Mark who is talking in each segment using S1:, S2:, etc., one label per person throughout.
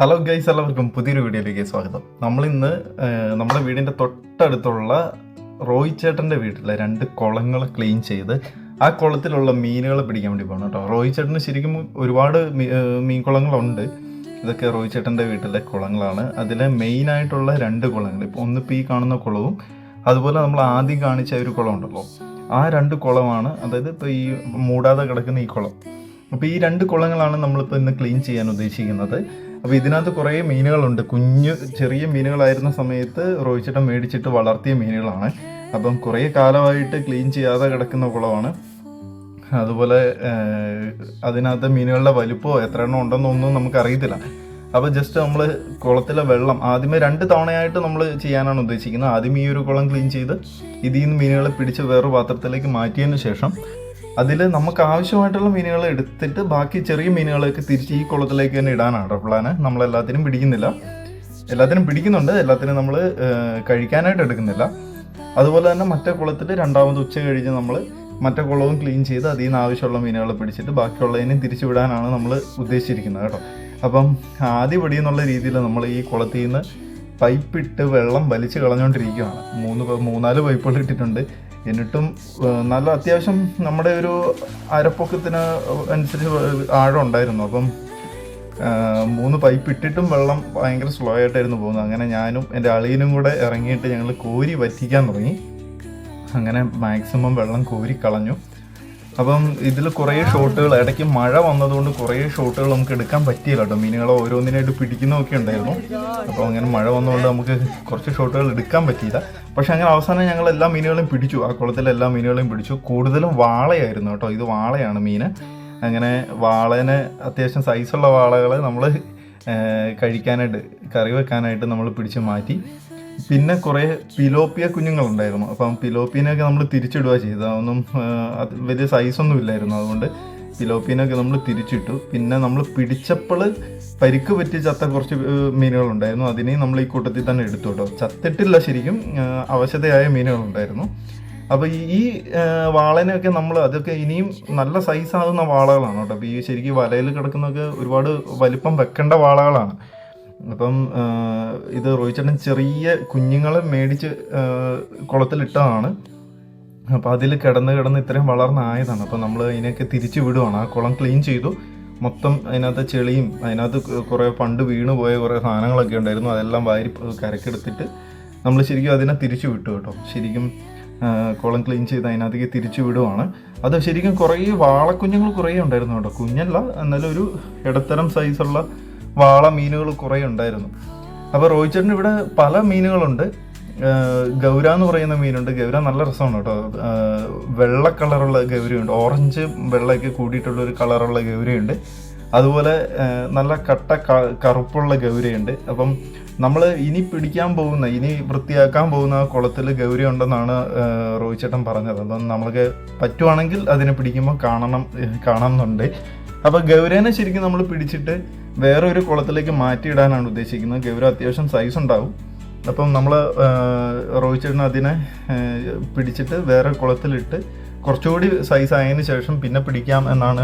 S1: Hello guys എല്ലാവർക്കും പുതിയൊരു വീഡിയോയിലേക്ക് സ്വാഗതം. നമ്മൾ ഇന്ന് നമ്മുടെ വീടിന്റെ തൊട്ടടുത്തുള്ള റോയ് ചേട്ടന്റെ വീട്ടിലെ രണ്ട് കുളങ്ങൾ ക്ലീൻ ചെയ്ത് ആ കുളത്തിലുള്ള മീനുകളെ പിടിക്കാൻ വേണ്ടി പോകണം കേട്ടോ. റോയ് ചേട്ടന് ശരിക്കും ഒരുപാട് മീൻ കുളങ്ങളുണ്ട് ഇതൊക്കെ റോയ് ചേട്ടന്റെ വീട്ടിലെ കുളങ്ങളാണ്. അതിലെ മെയിനായിട്ടുള്ള രണ്ട് കുളങ്ങൾ ഇപ്പോൾ ഒന്ന് ഈ കാണുന്ന കുളവും അതുപോലെ നമ്മൾ ആദ്യം കാണിച്ച ഒരു കുളം ഉണ്ടല്ലോ. ആ രണ്ട് കുളമാണ് അതായത് ഇപ്പോൾ ഈ മൂടാതെ കിടക്കുന്ന ഈ കുളം. അപ്പോൾ ഈ രണ്ട് കുളങ്ങളാണ് നമ്മളിപ്പോൾ ഇന്ന് ക്ലീൻ ചെയ്യാൻ ഉദ്ദേശിക്കുന്നത്. അപ്പോൾ ഇതിനകത്ത് കുറേ മീനുകളുണ്ട്. കുഞ്ഞു ചെറിയ മീനുകളായിരുന്ന സമയത്ത് റോയിച്ചിട്ടം മേടിച്ചിട്ട് വളർത്തിയ മീനുകളാണ്. അപ്പം കുറേ കാലമായിട്ട് ക്ലീൻ ചെയ്യാതെ കിടക്കുന്ന കുളമാണ്. അതുപോലെ അതിനകത്ത് മീനുകളുടെ വലുപ്പമോ എത്ര എണ്ണം ഉണ്ടെന്നൊന്നും നമുക്ക് അറിയത്തില്ല അപ്പോൾ ജസ്റ്റ് നമ്മൾ കുളത്തിലെ വെള്ളം ആദ്യമേ രണ്ട് തവണയായിട്ട് നമ്മൾ ചെയ്യാനാണ് ഉദ്ദേശിക്കുന്നത്. ആദ്യം ഈ ഒരു കുളം ക്ലീൻ ചെയ്ത് ഇതിൽ നിന്ന് മീനുകളെ പിടിച്ച് വേറൊരു പാത്രത്തിലേക്ക് മാറ്റിയതിന് ശേഷം അതിൽ നമുക്ക് ആവശ്യമായിട്ടുള്ള മീനുകൾ എടുത്തിട്ട് ബാക്കി ചെറിയ മീനുകളൊക്കെ തിരിച്ച് ഈ കുളത്തിലേക്ക് തന്നെ ഇടാനാണ് പ്ലാന്. നമ്മളെല്ലാത്തിനും പിടിക്കുന്നില്ല. എല്ലാത്തിനും പിടിക്കുന്നുണ്ട്. എല്ലാത്തിനും നമ്മൾ കഴിക്കാനായിട്ട് എടുക്കുന്നില്ല. അതുപോലെ തന്നെ മറ്റേ കുളത്തിൽ രണ്ടാമത് ഉച്ച കഴിഞ്ഞ് നമ്മൾ മറ്റേ കുളവും ക്ലീൻ ചെയ്ത് അതിൽ നിന്ന് ആവശ്യമുള്ള മീനുകളെ പിടിച്ചിട്ട് ബാക്കിയുള്ളതിനെ തിരിച്ചു വിടാനാണ് നമ്മൾ ഉദ്ദേശിച്ചിരിക്കുന്നത് കേട്ടോ. അപ്പം ആദ്യ പടി എന്നുള്ള രീതിയിൽ നമ്മൾ ഈ കുളത്തിൽ നിന്ന് പൈപ്പിട്ട് വെള്ളം വലിച്ചു കളഞ്ഞുകൊണ്ടിരിക്കുകയാണ് മൂന്ന് മൂന്നാൽ പൈപ്പുകൾ ഇട്ടിട്ടുണ്ട്. എന്നിട്ടും നല്ല അത്യാവശ്യം നമ്മുടെ ഒരു അരപ്പൊക്കത്തിന് അനുസരിച്ച് ആഴം ഉണ്ടായിരുന്നു. അപ്പം മൂന്ന് പൈപ്പ് ഇട്ടിട്ടും വെള്ളം ഭയങ്കര സ്ലോ ആയിട്ടായിരുന്നു പോകുന്നത്. അങ്ങനെ ഞാനും എന്റെ അളിയനും കൂടെ ഇറങ്ങിയിട്ട് ഞങ്ങൾ കോരി വറ്റിക്കാൻ തുടങ്ങി. അങ്ങനെ മാക്സിമം വെള്ളം കോരി കളഞ്ഞു. അപ്പം ഇതിൽ കുറേ ഷോട്ടുകൾ ഇടയ്ക്ക് മഴ വന്നതുകൊണ്ട് കുറേ ഷോട്ടുകൾ നമുക്ക് എടുക്കാൻ പറ്റിയില്ല കേട്ടോ. മീനുകളെ ഓരോന്നിനായിട്ട് പിടിക്കുന്നതൊക്കെ ഉണ്ടായിരുന്നു. അപ്പോൾ അങ്ങനെ മഴ വന്നതുകൊണ്ട് നമുക്ക് കുറച്ച് ഷോട്ടുകൾ എടുക്കാൻ പറ്റിയില്ല. പക്ഷെ അങ്ങനെ അവസാനം ഞങ്ങൾ എല്ലാ മീനുകളെയും പിടിച്ചു. ആ കുളത്തിലെ എല്ലാ മീനുകളെയും പിടിച്ചു. കൂടുതലും വാളയായിരുന്നു കേട്ടോ. ഇത് വാളയാണ് മീൻ. അങ്ങനെ വാളേനെ അത്യാവശ്യം സൈസുള്ള വാളകളെ നമ്മൾ കഴിക്കാനായിട്ട് കറി വെക്കാനായിട്ട് നമ്മൾ പിടിച്ച് മാറ്റി. പിന്നെ കുറേ പിലോപ്പിയ കുഞ്ഞുങ്ങളുണ്ടായിരുന്നു. അപ്പം പിലോപ്പീനെയൊക്കെ നമ്മൾ തിരിച്ചിടുക ചെയ്തു അതൊന്നും വലിയ സൈസൊന്നും ഇല്ലായിരുന്നു. അതുകൊണ്ട് പിലോപ്പീനൊക്കെ നമ്മൾ തിരിച്ചിട്ടു. പിന്നെ നമ്മൾ പിടിച്ചപ്പോൾ പരിക്ക് പറ്റി ചത്ത കുറച്ച് മീനുകളുണ്ടായിരുന്നു. അതിനെയും നമ്മൾ ഈ കൂട്ടത്തിൽ തന്നെ എടുത്തു കേട്ടോ ചത്തിട്ടില്ല ശരിക്കും. അവശതയായ മീനുകളുണ്ടായിരുന്നു. അപ്പോൾ ഈ ഈ വാളനെയൊക്കെ നമ്മൾ അതൊക്കെ ഇനിയും നല്ല സൈസാകുന്ന വാളകളാണ് കേട്ടോ. അപ്പോൾ ഈ ശരിക്കും വലയിൽ കിടക്കുന്നൊക്കെ ഒരുപാട് വലിപ്പം വെക്കേണ്ട വാളകളാണ്. അപ്പം ഇത് റോഹിച്ചേട്ടൻ ചെറിയ കുഞ്ഞുങ്ങളെ മേടിച്ച് കുളത്തിലിട്ടതാണ്. അപ്പോൾ അതിൽ കിടന്ന് കിടന്ന് ഇത്രയും വളർന്നായതാണ്. അപ്പോൾ നമ്മൾ അതിനെയൊക്കെ തിരിച്ചു വിടുവാണ്. ആ കുളം ക്ലീൻ ചെയ്തു. മൊത്തം അതിനകത്ത് ചെളിയും അതിനകത്ത് കുറേ പണ്ട് വീണ് പോയ കുറേ സാധനങ്ങളൊക്കെ ഉണ്ടായിരുന്നു. അതെല്ലാം വാരി കരക്കെടുത്തിട്ട് നമ്മൾ ശരിക്കും അതിനെ തിരിച്ചു വിട്ടു കേട്ടോ. ശരിക്കും കുളം ക്ലീൻ ചെയ്ത് അതിനകത്തേക്ക് തിരിച്ചു വിടുവാണ്. അത് ശരിക്കും കുറേ വാളക്കുഞ്ഞുങ്ങൾ കുറേ ഉണ്ടായിരുന്നു കേട്ടോ. കുഞ്ഞല്ല എന്നാലും ഒരു ഇടത്തരം സൈസുള്ള വാള മീനുകൾ കുറേ ഉണ്ടായിരുന്നു. അപ്പോൾ റോയിച്ചേട്ടന് ഇവിടെ പല മീനുകളുണ്ട്. ഗൗര എന്ന് പറയുന്ന മീനുണ്ട്. ഗൗര നല്ല രസമാണ് കേട്ടോ. വെള്ള കളറുള്ള ഗൗരയുണ്ട്. ഓറഞ്ച് വെള്ളയൊക്കെ കൂടിയിട്ടുള്ള ഒരു കളറുള്ള ഗൗരയുണ്ട്. അതുപോലെ നല്ല കട്ട കറുപ്പുള്ള ഗൗരയുണ്ട്. അപ്പം നമ്മൾ ഇനി പിടിക്കാൻ പോകുന്ന ഇനി വൃത്തിയാക്കാൻ പോകുന്ന ആ കുളത്തിൽ ഗൗരി ഉണ്ടെന്നാണ് റോഹിച്ചേട്ടൻ പറഞ്ഞത്. അപ്പം നമ്മൾക്ക് പറ്റുവാണെങ്കിൽ അതിനെ പിടിക്കുമ്പോൾ കാണണം കാണണമെന്നുണ്ട് അപ്പോൾ ഗൗരേനെ ശരിക്കും നമ്മൾ പിടിച്ചിട്ട് വേറെ ഒരു കുളത്തിലേക്ക് മാറ്റിയിടാനാണ് ഉദ്ദേശിക്കുന്നത്. ഗൗര അത്യാവശ്യം സൈസ് ഉണ്ടാവും. അപ്പം നമ്മൾ റോഹിച്ചേട്ടൻ അതിനെ പിടിച്ചിട്ട് വേറെ കുളത്തിലിട്ട് കുറച്ചുകൂടി സൈസ് ആയതിനു ശേഷം പിന്നെ പിടിക്കാം എന്നാണ്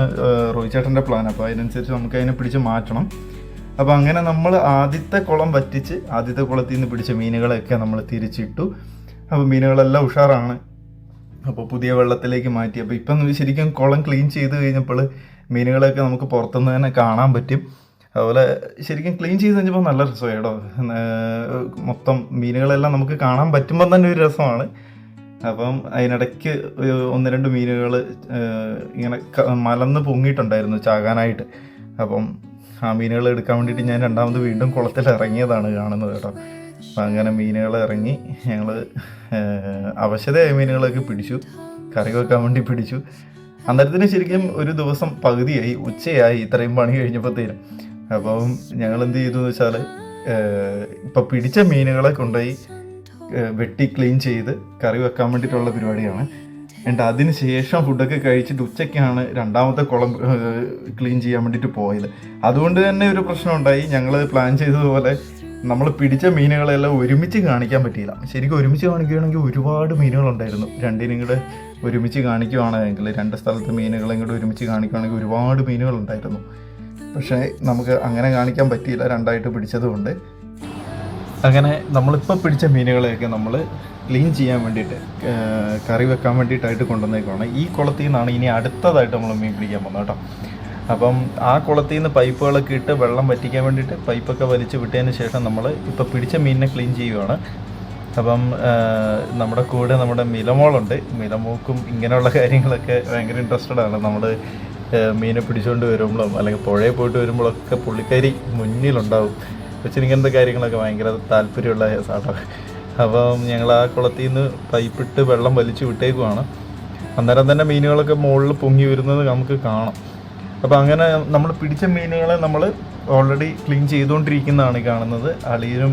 S1: റോഹിച്ചേട്ടന്റെ പ്ലാൻ അപ്പോൾ അതിനനുസരിച്ച് നമുക്ക് അതിനെ പിടിച്ച് മാറ്റണം. അപ്പോൾ അങ്ങനെ നമ്മൾ ആദ്യത്തെ കുളം വറ്റിച്ച് ആദ്യത്തെ കുളത്തിൽ നിന്ന് പിടിച്ച മീനുകളെയൊക്കെ നമ്മൾ തിരിച്ചിട്ടു. അപ്പോൾ മീനുകളെല്ലാം ഉഷാറാണ്. അപ്പോൾ പുതിയ വെള്ളത്തിലേക്ക് മാറ്റി. അപ്പോൾ ഇപ്പം ശരിക്കും കുളം ക്ലീൻ ചെയ്ത് കഴിഞ്ഞപ്പോൾ മീനുകളെയൊക്കെ നമുക്ക് പുറത്തുനിന്ന് തന്നെ കാണാൻ പറ്റും. അതുപോലെ ശരിക്കും ക്ലീൻ ചെയ്ത് കഴിഞ്ഞപ്പോൾ നല്ല രസമായി കേട്ടോ. മൊത്തം മീനുകളെല്ലാം നമുക്ക് കാണാൻ പറ്റുമ്പോൾ തന്നെ ഒരു രസമാണ്. അപ്പം അതിനിടയ്ക്ക് ഒന്ന് രണ്ട് മീനുകൾ ഇങ്ങനെ മലന്ന് പൊങ്ങിയിട്ടുണ്ടായിരുന്നു ചാകാനായിട്ട്. അപ്പം ആ മീനുകൾ എടുക്കാൻ വേണ്ടിയിട്ട് ഞാൻ രണ്ടാമത് വീണ്ടും കുളത്തിൽ ഇറങ്ങിയതാണ് കാണുന്നത് കേട്ടോ. അപ്പം അങ്ങനെ മീനുകൾ ഇറങ്ങി ഞങ്ങൾ അവശതയായ മീനുകളൊക്കെ പിടിച്ചു. കറി വെക്കാൻ വേണ്ടി പിടിച്ചു. അന്നേരത്തിന് ശരിക്കും ഒരു ദിവസം പകുതിയായി ഉച്ചയായി ഇത്രയും പണി കഴിഞ്ഞപ്പോഴത്തേനും. അപ്പം ഞങ്ങൾ എന്ത് ചെയ്തു എന്ന് വെച്ചാൽ ഇപ്പം പിടിച്ച മീനുകളെ കൊണ്ടുപോയി വെട്ടി ക്ലീൻ ചെയ്ത് കറി വെക്കാൻ വേണ്ടിയിട്ടുള്ള പരിപാടിയാണ്. എന്നിട്ട് അതിന് ശേഷം ഫുഡൊക്കെ കഴിച്ചിട്ട് ഉച്ചയ്ക്കാണ് രണ്ടാമത്തെ കുളം ക്ലീൻ ചെയ്യാൻ വേണ്ടിയിട്ട് പോയത്. അതുകൊണ്ട് തന്നെ ഒരു പ്രശ്നം ഉണ്ടായി. ഞങ്ങൾ പ്ലാൻ ചെയ്തതുപോലെ നമ്മൾ പിടിച്ച മീനുകളെല്ലാം ഒരുമിച്ച് കാണിക്കാൻ പറ്റിയില്ല. ശരിക്കും ഒരുമിച്ച് കാണിക്കുകയാണെങ്കിൽ ഒരുപാട് മീനുകളുണ്ടായിരുന്നു. രണ്ടിനും കൂടെ ഒരുമിച്ച് കാണിക്കുകയാണെങ്കിൽ രണ്ട് സ്ഥലത്ത് മീനുകളെയും കൂടെ ഒരുമിച്ച് കാണിക്കുകയാണെങ്കിൽ ഒരുപാട് മീനുകളുണ്ടായിരുന്നു. പക്ഷേ നമുക്ക് അങ്ങനെ കാണിക്കാൻ പറ്റിയില്ല. രണ്ടായിട്ട് പിടിച്ചതുകൊണ്ട്. അങ്ങനെ നമ്മളിപ്പോൾ പിടിച്ച മീനുകളെയൊക്കെ നമ്മൾ ക്ലീൻ ചെയ്യാൻ വേണ്ടിയിട്ട് കറി വെക്കാൻ വേണ്ടിയിട്ടായിട്ട് കൊണ്ടുവന്നേക്കുവാണ്. ഈ കുളത്തിൽ നിന്നാണ് ഇനി അടുത്തതായിട്ട് നമ്മൾ മീൻ പിടിക്കാൻ പോകുന്നത് കേട്ടോ. അപ്പം ആ കുളത്തിൽ നിന്ന് പൈപ്പുകളൊക്കെ ഇട്ട് വെള്ളം വറ്റിക്കാൻ വേണ്ടിയിട്ട് പൈപ്പൊക്കെ വലിച്ച് വിട്ടതിന് ശേഷം നമ്മൾ ഇപ്പോൾ പിടിച്ച മീനിനെ ക്ലീൻ ചെയ്യുവാണ്. അപ്പം നമ്മുടെ കൂടെ നമ്മുടെ മിലമോളുണ്ട്. മിലമോക്കും ഇങ്ങനെയുള്ള കാര്യങ്ങളൊക്കെ ഭയങ്കര ഇൻട്രസ്റ്റഡ് ആണ്. നമ്മൾ മീനെ പിടിച്ചുകൊണ്ട് വരുമ്പോഴും അല്ലെങ്കിൽ പുഴയിൽ പോയിട്ട് വരുമ്പോഴൊക്കെ പുള്ളിക്കാരി മുന്നിലുണ്ടാവും. കൊച്ചിന് കാര്യങ്ങളൊക്കെ ഭയങ്കര താല്പര്യമുള്ള കേസാട്ടോ അപ്പം ഞങ്ങൾ ആ കുളത്തിൽ നിന്ന് പൈപ്പിട്ട് വെള്ളം വലിച്ചു വിട്ടേക്കുവാണ്. അന്നേരം തന്നെ മീനുകളൊക്കെ മുകളിൽ പൊങ്ങി വരുന്നത് നമുക്ക് കാണാം. അപ്പം അങ്ങനെ നമ്മൾ പിടിച്ച മീനുകളെ നമ്മൾ ഓൾറെഡി ക്ലീൻ ചെയ്തുകൊണ്ടിരിക്കുന്നതാണ് കാണുന്നത്. അളിയനും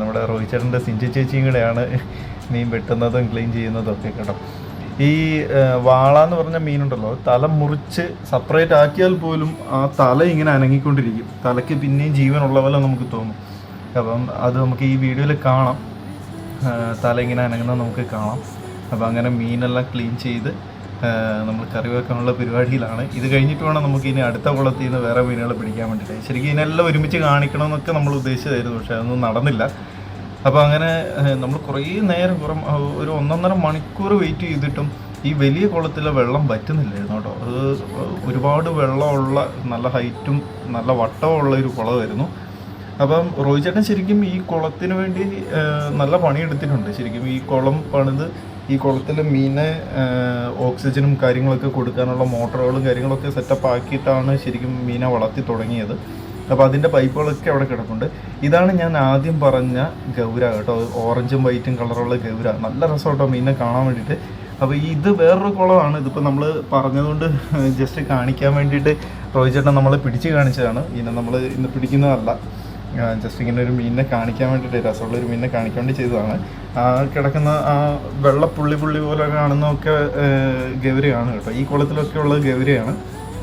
S1: നമ്മുടെ റോഹിച്ചേട്ടന്റെ സിഞ്ചി ചേച്ചിയും കൂടെയാണ് മീൻ വെട്ടുന്നതും ക്ലീൻ ചെയ്യുന്നതും ഒക്കെ കേട്ടോ. ഈ വാള എന്ന് പറഞ്ഞ മീനുണ്ടല്ലോ തല മുറിച്ച് സെപ്പറേറ്റ് ആക്കിയാൽ പോലും ആ തല ഇങ്ങനെ അനങ്ങിക്കൊണ്ടിരിക്കും. തലയ്ക്ക് പിന്നെയും ജീവനുള്ള പോലെ നമുക്ക് തോന്നും. അപ്പം അത് നമുക്ക് ഈ വീഡിയോയിൽ കാണാം. തല ഇങ്ങനെ അനങ്ങുന്നത് നമുക്ക് കാണാം. അപ്പം അങ്ങനെ മീനെല്ലാം ക്ലീൻ ചെയ്ത് നമ്മൾ കറി വെക്കാനുള്ള പരിപാടിയിലാണ്. ഇത് കഴിഞ്ഞിട്ട് വേണം നമുക്ക് ഇനി അടുത്ത കുളത്തിൽ നിന്ന് വേറെ മീനുകൾ പിടിക്കാൻ വേണ്ടിയിട്ട്. ശരിക്കും ഇതിനെല്ലാം ഒരുമിച്ച് കാണിക്കണമെന്നൊക്കെ നമ്മൾ ഉദ്ദേശിച്ചതായിരുന്നു പക്ഷേ അതൊന്നും നടന്നില്ല. അപ്പോൾ അങ്ങനെ നമ്മൾ കുറേ നേരം കുറേ ഒരു ഒന്നൊന്നര മണിക്കൂർ വെയിറ്റ് ചെയ്തിട്ടും ഈ വലിയ കുളത്തിലെ വെള്ളം പറ്റുന്നില്ലായിരുന്നു കേട്ടോ. അത് ഒരുപാട് വെള്ളമുള്ള നല്ല ഹൈറ്റും നല്ല വട്ടമുള്ള ഒരു കുളമായിരുന്നു. അപ്പം റോയ് ചേട്ടൻ ശരിക്കും ഈ കുളത്തിന് വേണ്ടി നല്ല പണിയെടുത്തിട്ടുണ്ട്. ശരിക്കും ഈ കുളം പണിത് ഈ കുളത്തിലെ മീനെ ഓക്സിജനും കാര്യങ്ങളൊക്കെ കൊടുക്കാനുള്ള മോട്ടറുകളും കാര്യങ്ങളൊക്കെ സെറ്റപ്പ് ആക്കിയിട്ടാണ് ശരിക്കും മീനെ വളർത്തി തുടങ്ങിയത്. അപ്പോൾ അതിന്റെ പൈപ്പുകളൊക്കെ അവിടെ കിടപ്പുണ്ട്. ഇതാണ് ഞാൻ ആദ്യം പറഞ്ഞ ഗൗര കേട്ടോ. ഓറഞ്ചും വൈറ്റും കളറുള്ള ഗൗര. നല്ല രസം കേട്ടോ മീനിനെ കാണാൻ വേണ്ടിയിട്ട്. അപ്പോൾ ഇത് വേറൊരു കുളമാണ്. ഇതിപ്പോൾ നമ്മൾ പറഞ്ഞതുകൊണ്ട് ജസ്റ്റ് കാണിക്കാൻ വേണ്ടിയിട്ട് റോയ് ചേട്ടൻ നമ്മളെ പിടിച്ച് കാണിച്ചതാണ്. ഇതിനെ നമ്മൾ ഇന്ന് പിടിക്കുന്നതല്ല. ജസ്റ്റ് ഇങ്ങനെ ഒരു മീനിനെ കാണിക്കാൻ വേണ്ടിയിട്ട് രസമുള്ള ഒരു മീനിനെ കാണിക്കാൻ വേണ്ടി ചെയ്തതാണ്. ആ കിടക്കുന്ന ആ വെള്ള പുള്ളി പുള്ളി പോലെ കാണുന്നതൊക്കെ ഗൗരയാണ് കേട്ടോ. ഈ കുളത്തിലൊക്കെ ഉള്ളത് ഗൗരയാണ്.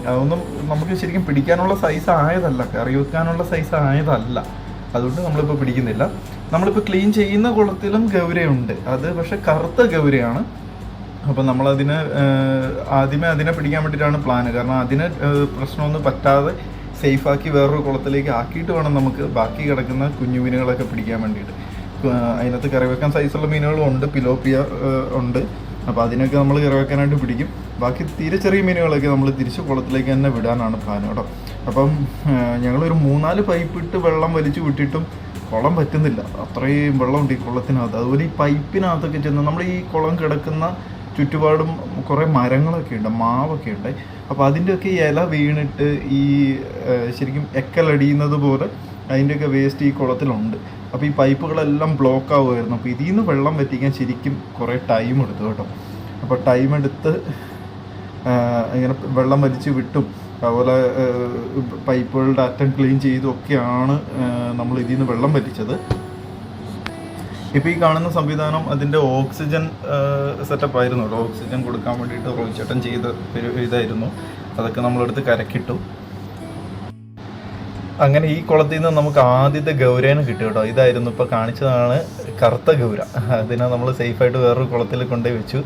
S1: അതൊന്നും നമുക്ക് ശരിക്കും പിടിക്കാനുള്ള സൈസ് ആയതല്ല. കറി വെക്കാനുള്ള സൈസ് ആയതല്ല. അതുകൊണ്ട് നമ്മളിപ്പോൾ പിടിക്കുന്നില്ല. നമ്മളിപ്പോൾ ക്ലീൻ ചെയ്യുന്ന കുളത്തിലും ഗൗരയുണ്ട്. അത് പക്ഷെ കറുത്ത ഗൗരയാണ്. അപ്പം നമ്മളതിന് ആദ്യമേ അതിനെ പിടിക്കാൻ വേണ്ടിയിട്ടാണ് പ്ലാന് കാരണം അതിന് പ്രശ്നമൊന്നും പറ്റാതെ സേഫാക്കി വേറൊരു കുളത്തിലേക്ക് ആക്കിയിട്ട് വേണം നമുക്ക് ബാക്കി കിടക്കുന്ന കുഞ്ഞു മീനുകളൊക്കെ പിടിക്കാൻ വേണ്ടിയിട്ട്. അതിനകത്ത് കറി വെക്കാൻ സൈസുള്ള മീനുകളും ഉണ്ട്. പിലോപ്പിയ ഉണ്ട്. അപ്പോൾ അതിനൊക്കെ നമ്മൾ കറി വെക്കാനായിട്ട് പിടിക്കും. ബാക്കി തീരെ ചെറിയ മീനുകളൊക്കെ നമ്മൾ തിരിച്ച് കുളത്തിലേക്ക് തന്നെ വിടാനാണ് പ്ലാൻ കേട്ടോ അപ്പം ഞങ്ങളൊരു മൂന്നാൽ പൈപ്പ് ഇട്ട് വെള്ളം വലിച്ചു വിട്ടിട്ടും കുളം പറ്റുന്നില്ല. അത്രയും വെള്ളമുണ്ട് ഈ കുളത്തിനകത്ത്. അതുപോലെ ഈ പൈപ്പിനകത്തൊക്കെ ചെന്ന് നമ്മൾ ഈ കുളം കിടക്കുന്ന ചുറ്റുപാടും കുറേ മരങ്ങളൊക്കെ ഉണ്ട് മാവൊക്കെ ഉണ്ട്. അപ്പോൾ അതിന്റെയൊക്കെ ഇല വീണിട്ട് ഈ ശരിക്കും എക്കലടിയുന്നത് പോലെ അതിന്റെയൊക്കെ വേസ്റ്റ് ഈ കുളത്തിലുണ്ട്. അപ്പോൾ ഈ പൈപ്പുകളെല്ലാം ബ്ലോക്ക് ആവുമായിരുന്നു. അപ്പോൾ ഇതിൽ നിന്ന് വെള്ളം വറ്റിക്കാൻ ശരിക്കും കുറേ ടൈം എടുത്തു കേട്ടോ. അപ്പോൾ ടൈം എടുത്ത് ഇങ്ങനെ വെള്ളം വലിച്ച് വിട്ടും. അതുപോലെ പൈപ്പുകളുടെ അറ്റം ക്ലീൻ ചെയ്തും ഒക്കെയാണ് നമ്മൾ ഇതിൽ നിന്ന് വെള്ളം വലിച്ചത്. ഇപ്പോൾ ഈ കാണുന്ന സംവിധാനം അതിന്റെ ഓക്സിജൻ സെറ്റപ്പ് ആയിരുന്നു. ഓക്സിജൻ കൊടുക്കാൻ വേണ്ടിയിട്ട് റോയിച്ചേട്ടൻ ചെയ്ത ഒരു ഇതായിരുന്നു. അതൊക്കെ നമ്മളെടുത്ത് കരക്കിട്ടു. അങ്ങനെ ഈ കുളത്തിൽ നിന്ന് നമുക്ക് ആദ്യത്തെ ഗൗരേനെ കിട്ടി കേട്ടോ. ഇതായിരുന്നു ഇപ്പോൾ കാണിച്ചതാണ് കറുത്ത ഗൗര. അതിനെ നമ്മൾ സേഫായിട്ട് വേറൊരു കുളത്തിൽ കൊണ്ടുപോയി വെച്ചു.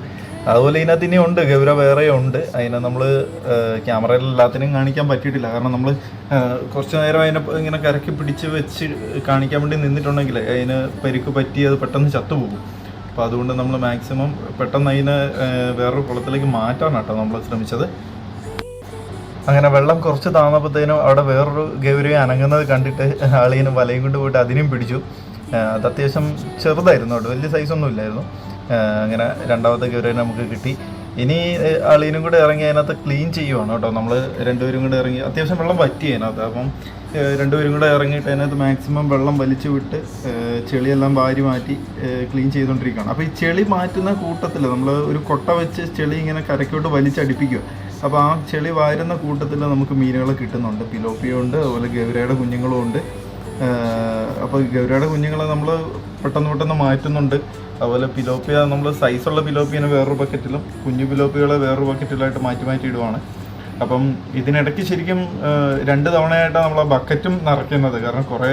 S1: അതുപോലെ ഇതിനകത്ത് ഇനി ഉണ്ട് ഗൗര വേറെ ഉണ്ട്. അതിനെ നമ്മൾ ക്യാമറയിൽ എല്ലാത്തിനും കാണിക്കാൻ പറ്റിയിട്ടില്ല. കാരണം നമ്മൾ കുറച്ച് നേരം അതിനെ ഇങ്ങനെ കരക്കി പിടിച്ച് വെച്ച് കാണിക്കാൻ വേണ്ടി നിന്നിട്ടുണ്ടെങ്കിൽ അതിന് പരിക്ക് പറ്റി അത് പെട്ടെന്ന് ചത്തുപോകും. അപ്പോൾ അതുകൊണ്ട് നമ്മൾ മാക്സിമം പെട്ടെന്ന് അതിനെ വേറൊരു കുളത്തിലേക്ക് മാറ്റാനാണ് കേട്ടോ നമ്മൾ ശ്രമിച്ചത്. അങ്ങനെ വെള്ളം കുറച്ച് താന്നപ്പോഴത്തേനും അവിടെ വേറൊരു ഗൗരവം അനങ്ങുന്നത് കണ്ടിട്ട് ആളിന് വലയും കൊണ്ട് പോയിട്ട് അതിനെയും പിടിച്ചു. അത് അത്യാവശ്യം ചെറുതായിരുന്നു കേട്ടോ വലിയ സൈസൊന്നും ഇല്ലായിരുന്നു. അങ്ങനെ രണ്ടാമത്തെ ഗൗരവം നമുക്ക് കിട്ടി. ഇനി അളീനും കൂടെ ഇറങ്ങി അതിനകത്ത് ക്ലീൻ ചെയ്യുവാണ് കേട്ടോ. നമ്മൾ രണ്ടുപേരും കൂടെ ഇറങ്ങി അത്യാവശ്യം വെള്ളം പറ്റി അതിനകത്ത്. അപ്പം രണ്ടുപേരും കൂടെ ഇറങ്ങിയിട്ട് അതിനകത്ത് മാക്സിമം വെള്ളം വലിച്ചു വിട്ട് ചെളിയെല്ലാം വാരി മാറ്റി ക്ലീൻ ചെയ്തുകൊണ്ടിരിക്കുകയാണ്. അപ്പോൾ ഈ ചെളി മാറ്റുന്ന കൂട്ടത്തിൽ നമ്മൾ ഒരു കൊട്ട വെച്ച് ചെളി ഇങ്ങനെ കരക്കോട്ട് വലിച്ചടിപ്പിക്കുക. അപ്പോൾ ആ ചെളി വാരുന്ന കൂട്ടത്തിൽ നമുക്ക് മീനുകളെ കിട്ടുന്നുണ്ട്. പിലോപ്പിയുണ്ട് അതുപോലെ ഗൗരയുടെ കുഞ്ഞുങ്ങളും ഉണ്ട്. അപ്പോൾ ഗൗരയുടെ കുഞ്ഞുങ്ങളെ നമ്മൾ പെട്ടെന്ന് പെട്ടെന്ന് മാറ്റുന്നുണ്ട്. അതുപോലെ പിലോപ്പിയ നമ്മൾ സൈസുള്ള പിലോപ്പിയനെ വേറൊരു ബക്കറ്റിലും കുഞ്ഞു പിലോപ്പികളെ വേറൊരു ബക്കറ്റിലായിട്ട് മാറ്റി മാറ്റി ഇടുവാണ്. അപ്പം ഇതിനിടയ്ക്ക് ശരിക്കും രണ്ട് തവണയായിട്ടാണ് നമ്മൾ ആ ബക്കറ്റും നിറയ്ക്കുന്നത്. കാരണം കുറേ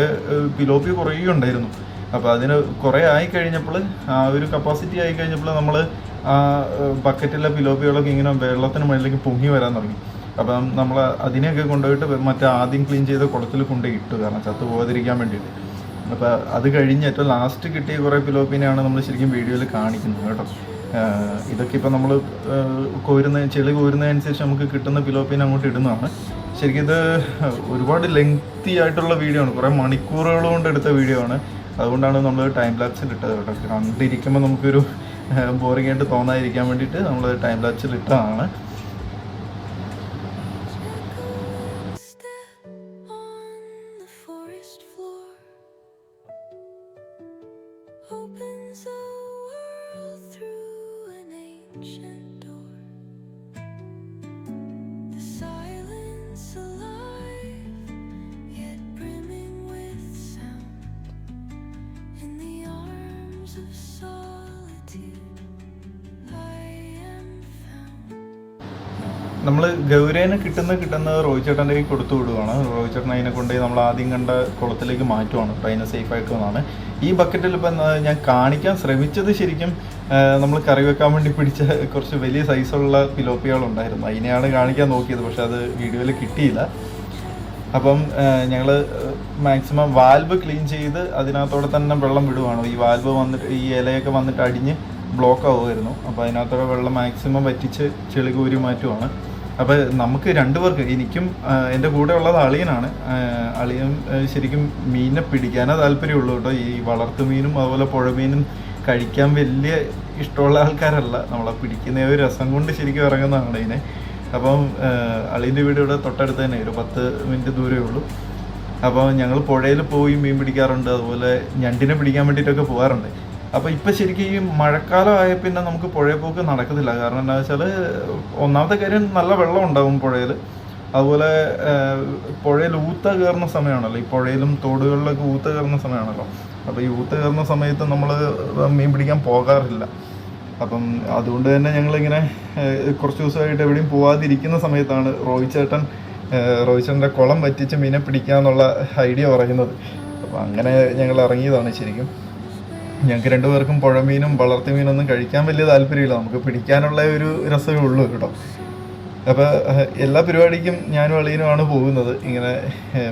S1: പിലോപ്പി കുറേ ഉണ്ടായിരുന്നു അപ്പോൾ അതിന് കുറേ ആയി കഴിഞ്ഞപ്പോൾ ആ ഒരു കപ്പാസിറ്റി ആയി കഴിഞ്ഞപ്പോൾ നമ്മൾ ആ ബക്കറ്റിലെ പിലോപ്പികളൊക്കെ ഇങ്ങനെ വെള്ളത്തിന് മുകളിലേക്ക് പൊങ്ങി വരാൻ തുടങ്ങി. അപ്പം നമ്മൾ അതിനെയൊക്കെ കൊണ്ടുപോയിട്ട് മറ്റേ ആദ്യം ക്ലീൻ ചെയ്ത കുളത്തിൽ കൊണ്ടുപോയി ഇട്ടു. കാരണം ചത്തു പോകാതിരിക്കാൻ വേണ്ടിയിട്ട്. അപ്പോൾ അത് കഴിഞ്ഞ് ഏറ്റവും ലാസ്റ്റ് കിട്ടിയ കുറേ പിലോപ്പിനെയാണ് നമ്മൾ ശരിക്കും വീഡിയോയിൽ കാണിക്കുന്നത് കേട്ടോ. ഇതൊക്കെ ഇപ്പോൾ നമ്മൾ കോരുന്ന ചെളി കോരുന്നതനുസരിച്ച് നമുക്ക് കിട്ടുന്ന പിലോപ്പിനെ അങ്ങോട്ട് ഇടുന്നതാണ്. ശരിക്കും ഇത് ഒരുപാട് ലെങ്തി ആയിട്ടുള്ള വീഡിയോ ആണ്. കുറേ മണിക്കൂറുകൾ കൊണ്ട് എടുത്ത വീഡിയോ ആണ്. അതുകൊണ്ടാണ് നമ്മൾ ടൈം ലാപ്സിൽ ഇട്ടത് കേട്ടോ. കണ്ടിരിക്കുമ്പോൾ നമുക്കൊരു ബോറിംഗ് ആയിട്ട് തോന്നാതിരിക്കാൻ വേണ്ടിയിട്ട് നമ്മൾ ടൈം ലാപ്സിൽ ഇട്ടതാണ്. നമ്മൾ ഗൗരേന് കിട്ടുന്ന കിട്ടുന്നത് റോഹിത് ചേട്ടന്റെ കയ്യിൽ കൊടുത്തു വിടുവാണ്. റോഹിത് ചേട്ടൻ അതിനെ കൊണ്ട് നമ്മൾ ആദ്യം കണ്ട കുളത്തിലേക്ക് മാറ്റുവാണ്. ട്രെയിനെ സേഫ് ആക്കുന്നതാണ് ഈ ബക്കറ്റിൽ ഇപ്പം ഞാൻ കാണിക്കാൻ ശ്രമിച്ചത് ശരിക്കും നമ്മൾ കറി വെക്കാൻ വേണ്ടി പിടിച്ച കുറച്ച് വലിയ സൈസുള്ള പിലോപ്പികളുണ്ടായിരുന്നു. അതിനെയാണ് കാണിക്കാൻ നോക്കിയത് പക്ഷെ അത് വീഡിയോയിൽ കിട്ടിയില്ല. അപ്പം ഞങ്ങൾ മാക്സിമം വാൽവ് ക്ലീൻ ചെയ്ത് അതിനകത്തോടെ തന്നെ വെള്ളം വിടുവാണ്. ഈ വാൽവ് വന്നിട്ട് ഈ ഇലയൊക്കെ വന്നിട്ട് അടിഞ്ഞ് ബ്ലോക്ക് ആവുമായിരുന്നു അപ്പോൾ അതിനകത്തോടെ വെള്ളം മാക്സിമം വറ്റിച്ച് ചെളി മാറ്റുവാണ്. അപ്പോൾ നമുക്ക് രണ്ടുപേർക്ക് എനിക്കും എന്റെ കൂടെ ഉള്ളത് അളിയനാണ്. അളിയൻ ശരിക്കും മീനിനെ പിടിക്കാനേ താല്പര്യമുള്ളൂ കേട്ടോ. ഈ വളർത്തു മീനും അതുപോലെ പുഴമീനും കഴിക്കാൻ വലിയ ഇഷ്ടമുള്ള ആൾക്കാരല്ല. നമ്മളെ പിടിക്കുന്ന ഒരു രസം കൊണ്ട് ശരിക്കും ഇറങ്ങുന്നതാണ് ഇതിനെ. അപ്പം അളിയന്റെ വീട് ഇവിടെ തൊട്ടടുത്ത് തന്നെ ഒരു പത്ത് മിനിറ്റ് ദൂരമേ ഉള്ളൂ. അപ്പോൾ ഞങ്ങൾ പുഴയിൽ പോയി മീൻ പിടിക്കാറുണ്ട്. അതുപോലെ ഞണ്ടിനെ പിടിക്കാൻ വേണ്ടിയിട്ടൊക്കെ പോകാറുണ്ട്. അപ്പോൾ ഇപ്പൊ ശരിക്കും ഈ മഴക്കാലം ആയ പിന്നെ നമുക്ക് പുഴയിൽ പോക്ക് നടക്കത്തില്ല. കാരണം എന്താ വെച്ചാൽ ഒന്നാമത്തെ കാര്യം നല്ല വെള്ളം ഉണ്ടാവും പുഴയിൽ അതുപോലെ പുഴയിൽ ഊത്ത കയറുന്ന സമയമാണല്ലോ. ഈ പുഴയിലും തോടുകളിലൊക്കെ ഊത്ത കയറുന്ന സമയമാണല്ലോ. അപ്പോൾ ഈ ഊത്ത കയറുന്ന സമയത്ത് നമ്മൾ മീൻ പിടിക്കാൻ പോകാറില്ല. അപ്പം അതുകൊണ്ട് തന്നെ ഞങ്ങൾ ഇങ്ങനെ കുറച്ച് ദിവസമായിട്ട് എവിടെയും പോവാതിരിക്കുന്ന സമയത്താണ് റോഹിത് ചേട്ടൻ ഏഹ്, റോഹിത് ചേട്ടന്റെ കുളം വറ്റിച്ച് മീനെ പിടിക്കാന്നുള്ള ഐഡിയ പറയുന്നത്. അപ്പം അങ്ങനെ ഞങ്ങൾ ഇറങ്ങിയതാണ് ശരിക്കും. ഞങ്ങൾക്ക് രണ്ടുപേർക്കും പുഴമീനും വളർത്തു മീനൊന്നും കഴിക്കാൻ വലിയ താല്പര്യമില്ല. നമുക്ക് പിടിക്കാനുള്ള ഒരു രസമേ ഉള്ളൂ കേട്ടോ. അപ്പോൾ എല്ലാ പരിപാടിക്കും ഞാനും അളിയനുമാണ് പോകുന്നത്. ഇങ്ങനെ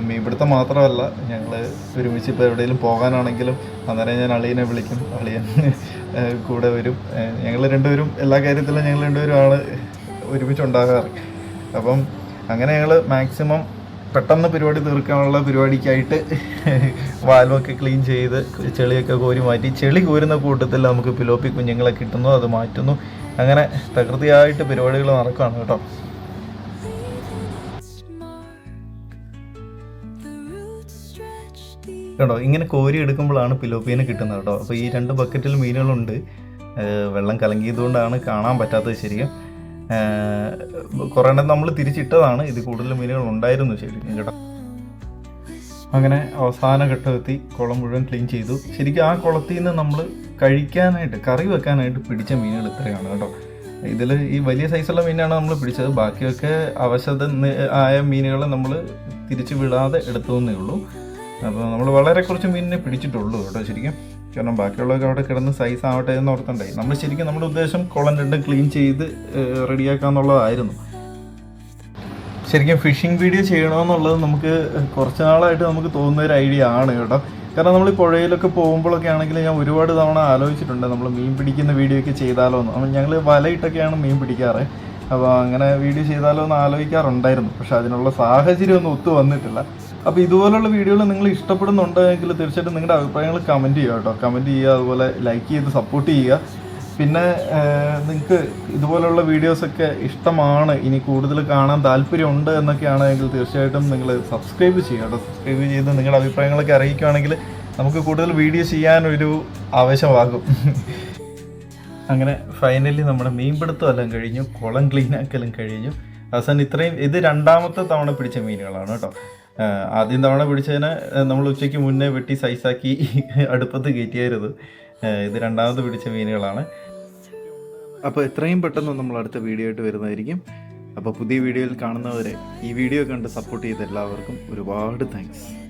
S1: മീൻപിടുത്തം മാത്രമല്ല ഞങ്ങൾ ഒരുമിച്ച് ഇപ്പോൾ എവിടെയെങ്കിലും പോകാനാണെങ്കിലും അന്നേരം ഞാൻ അളിയനെ വിളിക്കും. അളിയൻ കൂടെ വരും. ഞങ്ങൾ രണ്ടുപേരും എല്ലാ കാര്യത്തിലും ഞങ്ങൾ രണ്ടുപേരുമാണ് ഒരുമിച്ച് ഉണ്ടാകാറ് അപ്പം അങ്ങനെ ഞങ്ങൾ മാക്സിമം പെട്ടെന്ന് പരിപാടി തീർക്കാനുള്ള പരിപാടിക്കായിട്ട് വാൽവൊക്കെ ക്ലീൻ ചെയ്ത് ചെളിയൊക്കെ കോരി മാറ്റി. ചെളി കോരുന്ന കൂട്ടത്തിൽ നമുക്ക് പിലോപ്പി കുഞ്ഞുങ്ങളെ കിട്ടുന്നു അത് മാറ്റുന്നു. അങ്ങനെ തകൃതിയായിട്ട് പരിപാടികൾ നടക്കുകയാണ് കേട്ടോ. കേട്ടോ ഇങ്ങനെ കോരി എടുക്കുമ്പോഴാണ് പിലോപ്പീനെ കിട്ടുന്നത് കേട്ടോ. അപ്പോൾ ഈ രണ്ട് ബക്കറ്റിൽ മീനുകളുണ്ട്. വെള്ളം കലങ്ങിയതുകൊണ്ടാണ് കാണാൻ പറ്റാത്തത് ശരിക്കും. കുറേ നമ്മൾ തിരിച്ചിട്ടതാണ്. ഇത് കൂടുതൽ മീനുകൾ ഉണ്ടായിരുന്നു ശരിക്കും അങ്ങനെ അവസാന ഘട്ടമെത്തി കുളം മുഴുവൻ ക്ലീൻ ചെയ്തു. ശരിക്കും ആ കുളത്തിൽ നിന്ന് നമ്മൾ കഴിക്കാനായിട്ട് കറി വെക്കാനായിട്ട് പിടിച്ച മീനുകൾ ഇത്രയാണ് കേട്ടോ. ഇതിൽ ഈ വലിയ സൈസുള്ള മീനാണ് നമ്മൾ പിടിച്ചത്. ബാക്കിയൊക്കെ അവശത ആയ മീനുകളെ നമ്മൾ തിരിച്ചു വിടാതെ എടുത്തു എന്നേ ഉള്ളൂ. അപ്പോൾ നമ്മൾ വളരെ കുറച്ച് മീനിനെ പിടിച്ചിട്ടുള്ളൂ കേട്ടോ ശരിക്കും. കാരണം ബാക്കിയുള്ളവർക്ക് അവിടെ കിടന്ന് സൈസ് ആവട്ടെ എന്ന് ഓർത്തണ്ടേ. നമ്മൾ ശരിക്കും നമ്മുടെ ഉദ്ദേശം കുളം രണ്ടും ക്ലീൻ ചെയ്ത് റെഡിയാക്കാന്നുള്ളതായിരുന്നു. ശരിക്കും ഫിഷിംഗ് വീഡിയോ ചെയ്യണമെന്നുള്ളത് നമുക്ക് കുറച്ച് നാളായിട്ട് നമുക്ക് തോന്നുന്ന ഒരു ഐഡിയ ആണ് കേട്ടോ. കാരണം നമ്മൾ ഈ പുഴയിലൊക്കെ പോകുമ്പോഴൊക്കെ ആണെങ്കിൽ ഞാൻ ഒരുപാട് തവണ ആലോചിച്ചിട്ടുണ്ട് നമ്മൾ മീൻ പിടിക്കുന്ന വീഡിയോ ഒക്കെ ചെയ്താലോ എന്ന്. ഞങ്ങൾ വലയിട്ടൊക്കെയാണ് മീൻ പിടിക്കാറ്. അപ്പോൾ അങ്ങനെ വീഡിയോ ചെയ്താലോ എന്ന് ആലോചിക്കാറുണ്ടായിരുന്നു. പക്ഷെ അതിനുള്ള സാഹചര്യം ഒന്നും ഒത്തു വന്നിട്ടില്ല. അപ്പോൾ ഇതുപോലുള്ള വീഡിയോകൾ നിങ്ങൾ ഇഷ്ടപ്പെടുന്നുണ്ടെങ്കിൽ തീർച്ചയായിട്ടും നിങ്ങളുടെ അഭിപ്രായങ്ങൾ കമന്റ് ചെയ്യുക കേട്ടോ. കമന്റ് ചെയ്യുക അതുപോലെ ലൈക്ക് ചെയ്ത് സപ്പോർട്ട് ചെയ്യുക. പിന്നെ നിങ്ങൾക്ക് ഇതുപോലുള്ള വീഡിയോസൊക്കെ ഇഷ്ടമാണ് ഇനി കൂടുതൽ കാണാൻ താല്പര്യമുണ്ട് എന്നൊക്കെയാണെങ്കിൽ തീർച്ചയായിട്ടും നിങ്ങൾ സബ്സ്ക്രൈബ് ചെയ്യുക കേട്ടോ. സബ്സ്ക്രൈബ് ചെയ്ത് നിങ്ങളുടെ അഭിപ്രായങ്ങളൊക്കെ അറിയിക്കുകയാണെങ്കിൽ നമുക്ക് കൂടുതൽ വീഡിയോ ചെയ്യാനൊരു ആവശ്യമാകും അങ്ങനെ ഫൈനലി നമ്മുടെ മീൻപിടുത്തം എല്ലാം കഴിഞ്ഞു കുളം ക്ലീനാക്കലും കഴിഞ്ഞു. അവസാനം ഇത്രയും ഇത് രണ്ടാമത്തെ തവണ പിടിച്ച മീനുകളാണ് കേട്ടോ. ആദ്യം തവണ പിടിച്ചതിനെ നമ്മൾ ഉച്ചയ്ക്ക് മുന്നേ വെട്ടി സൈസാക്കി അടുപ്പത്ത് കയറ്റിയായിരുന്നു. ഇത് രണ്ടാമത് പിടിച്ച മീനുകളാണ്. അപ്പോൾ എത്രയും പെട്ടെന്ന് നമ്മൾ അടുത്ത വീഡിയോ ആയിട്ട് വരുന്നതായിരിക്കും. അപ്പോൾ പുതിയ വീഡിയോയിൽ കാണുന്നവരെ ഈ വീഡിയോ കണ്ട് സപ്പോർട്ട് ചെയ്ത എല്ലാവർക്കും ഒരുപാട് താങ്ക്സ്